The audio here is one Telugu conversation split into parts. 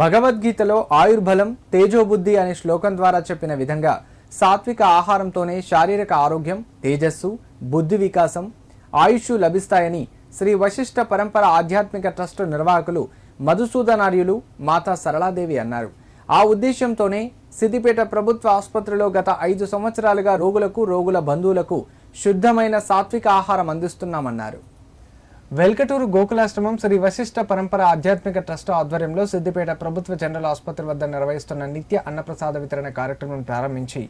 భగవద్గీతలో ఆయుర్బలం తేజోబుద్ధి అనే శ్లోకం ద్వారా చెప్పిన విధంగా సాత్విక ఆహారంతోనే శారీరక ఆరోగ్యం తేజస్సు బుద్ధి వికాసం ఆయుష్ లభిస్తాయని శ్రీ వశిష్ఠ పరంపర ఆధ్యాత్మిక ట్రస్ట్ నిర్వాహకులు మధుసూదనార్యులు మాతా సరళాదేవి అన్నారు. ఆ ఉద్దేశంతోనే సిద్దిపేట ప్రభుత్వ ఆసుపత్రిలో గత ఐదు సంవత్సరాలుగా రోగులకు రోగుల బంధువులకు శుద్ధమైన సాత్విక ఆహారం అందిస్తున్నామన్నారు. వెల్కటూరు గోకులాశ్రమం శ్రీ వశిష్ఠ పరంపర ఆధ్యాత్మిక ట్రస్ట్ ఆధ్వర్యంలో సిద్దిపేట ప్రభుత్వ జనరల్ ఆసుపత్రి వద్ద నిర్వహిస్తున్న నిత్య అన్నప్రసాద వితరణ కార్యక్రమం ప్రారంభించి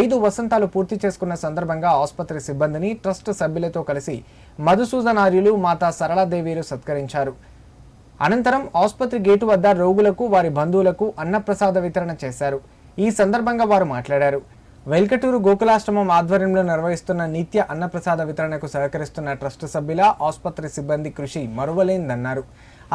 ఐదు వసంతాలు పూర్తి చేసుకున్న సందర్భంగా ఆసుపత్రి సిబ్బందిని ట్రస్ట్ సభ్యులతో కలిసి మధుసూదనార్యులు మాతా సరళాదేవిలు సత్కరించారు. అనంతరం ఆసుపత్రి గేటు వద్ద రోగులకు వారి బంధువులకు అన్నప్రసాద వితరణ చేశారు. ఈ సందర్భంగా వారు మాట్లాడారు. వెల్కటూరు గోకులాశ్రమం ఆధ్వర్యంలో నిర్వహిస్తున్న నిత్య అన్నప్రసాద వితరణకు సహకరిస్తున్న ట్రస్ట్ సభ్యుల ఆసుపత్రి సిబ్బంది కృషి మరువలేందన్నారు.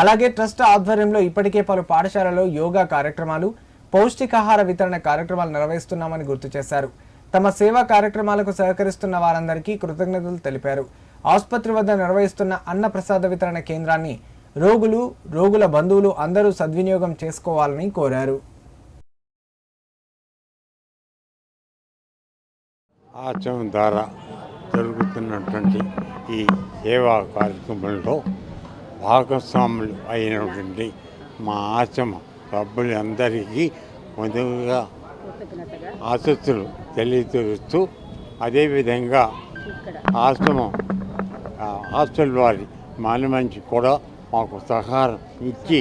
అలాగే ట్రస్ట్ ఆధ్వర్యంలో ఇప్పటికే పలు పాఠశాలలో యోగా కార్యక్రమాలు పౌష్టికాహార వితరణ కార్యక్రమాలు నిర్వహిస్తున్నామని గుర్తు చేశారు. తమ సేవా కార్యక్రమాలకు సహకరిస్తున్న వారందరికీ కృతజ్ఞతలు తెలిపారు. ఆసుపత్రి వద్ద నిర్వహిస్తున్న అన్నప్రసాద వితరణ కేంద్రాన్ని రోగులు రోగుల బంధువులు అందరూ సద్వినియోగం చేసుకోవాలని కోరారు. ఆశ్రమం ద్వారా జరుగుతున్నటువంటి ఈ సేవా కార్యక్రమంలో భాగస్వాములు అయినటువంటి మా ఆశ్రమ సభ్యులందరికీ మొదలుగా ఆసక్తులు తెలియజేస్తూ అదేవిధంగా ఆశ్రమం హాస్టల్ వారి మానమంచి కూడా మాకు సహకారం ఇచ్చి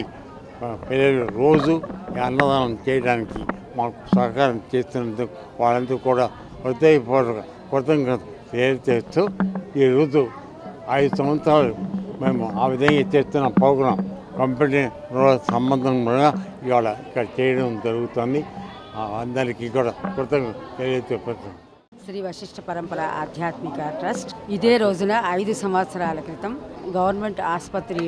పిల్లలు రోజు అన్నదానం చేయడానికి మాకు సహకారం చేస్తున్నందుకు వాళ్ళందరూ కూడా హృదయపూర్వక కృతజ్ఞత తెలియజేస్తూ ఈరోజు ఐదు సంవత్సరాలు మేము ఆ విధంగా చేస్తున్న ప్రోగ్రాం కంపెనీ సంబంధం కూడా ఇవాళ ఇక్కడ చేయడం జరుగుతుంది. అందరికీ కూడా కృతజ్ఞత తెలియజేస్తున్నాం శ్రీ వశిష్ఠ పరంపర ఆధ్యాత్మిక ట్రస్ట్ ఇదే రోజున ఐదు సంవత్సరాల క్రితం గవర్నమెంట్ ఆసుపత్రి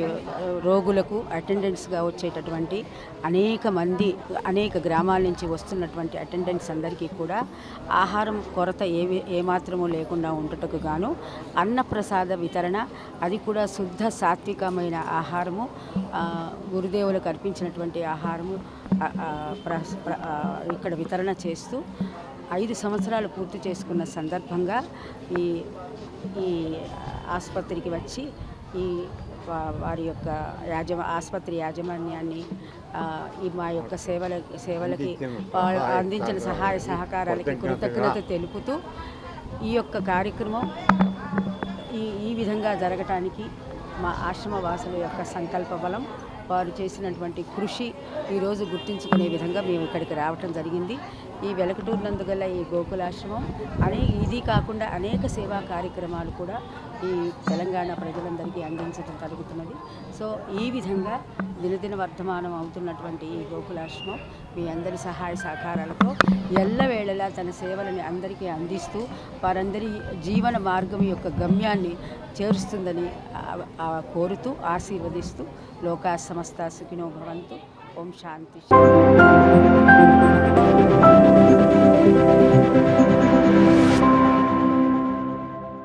రోగులకు అటెండెంట్స్గా వచ్చేటటువంటి అనేక మంది అనేక గ్రామాల నుంచి వస్తున్నటువంటి అటెండెంట్స్ అందరికీ కూడా ఆహారం కొరత ఏవి ఏమాత్రము లేకుండా ఉండటకు గాను అన్నప్రసాద వితరణ అది కూడా శుద్ధ సాత్వికమైన ఆహారము గురుదేవులకు అర్పించినటువంటి ఆహారము ప్ర- ఇక్కడ వితరణ చేస్తూ ఐదు సంవత్సరాలు పూర్తి చేసుకున్న సందర్భంగా ఈ ఈ ఆసుపత్రికి వచ్చి ఈ వారి యొక్క యాజమా ఆసుపత్రి యాజమాన్యాన్ని ఈ మా యొక్క సేవల సేవలకి అందించిన సహాయ సహకారాలకి కృతజ్ఞత తెలుపుతూ ఈ యొక్క కార్యక్రమం ఈ ఈ విధంగా జరగటానికి మా ఆశ్రమ వాసుల యొక్క సంకల్ప బలం వారు చేసినటువంటి కృషి ఈరోజు గుర్తించుకునే విధంగా మేము ఇక్కడికి రావటం జరిగింది. ఈ వెలకటూరు నందుగల ఈ గోకులాశ్రమం అనే ఇది కాకుండా అనేక సేవా కార్యక్రమాలు కూడా ఈ తెలంగాణ ప్రజలందరికీ అందించడం జరుగుతున్నది సో ఈ విధంగా దినదిన వర్ధమానం అవుతున్నటువంటి ఈ గోకులాశ్రమం మీ అందరి సహాయ సహకారాలతో ఎల్లవేళలా తన సేవలని అందరికీ అందిస్తూ వారందరి జీవన మార్గం యొక్క గమ్యాన్ని చేరుస్తుందని కోరుతూ ఆశీర్వదిస్తూ లోకా సమస్త సుఖినో భవంతు. ఓం శాంతి.